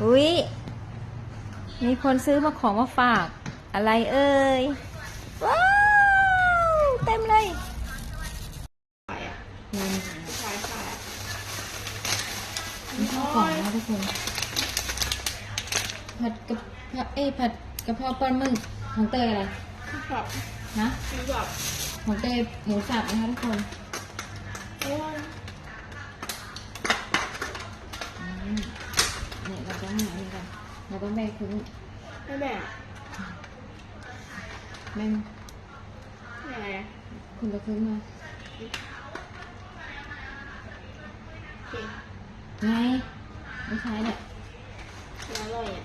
อุ้ยมีคนซื้อมาของมาฝาก อะไรเอ่ย ว้าว เต็มเลยใครอะนี่ผู้ชายใครอะมีข้าวของนะทุกคน ผัดกับผัดเอ้ยผัดกะเพราปลาหมึกของเตยอะไรที่แบบนะที่แบบของเตยหมูสับนะคะทุกคน กันเราต้องแบ่งครึ่งไม่แบ่งแบ่งยังไงอะคุณละครึ่งมาโอเคไงไม่ใช่แหละแล้วอร่อยอะ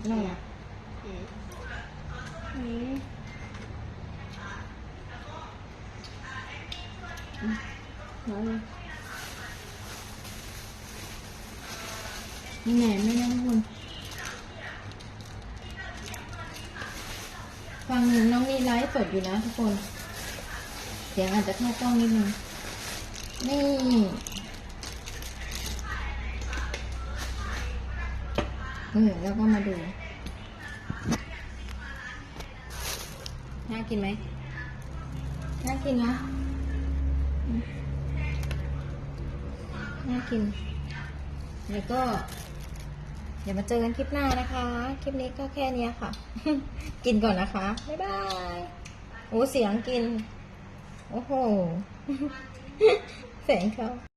อะไรอะอืมอืมร้อยเลยนี่แหนมไม่นะทุกคน ฟังน้องมีไลฟ์สดอยู่นะทุกคน เสียงอาจจะเข้ากล้องนิดนึง นี่เออแล้วก็มาดู น่ากินไหม น่ากินนะน่ากิน แล้วก็ ดี๋ยวมาเจอกันคลิปหน้านะคะ คลิปนี้ก็แค่นี้ค่ะ กินก่อนนะคะ บ๊ายบายโอ้เสียงกิน โอ้โหแสงเขา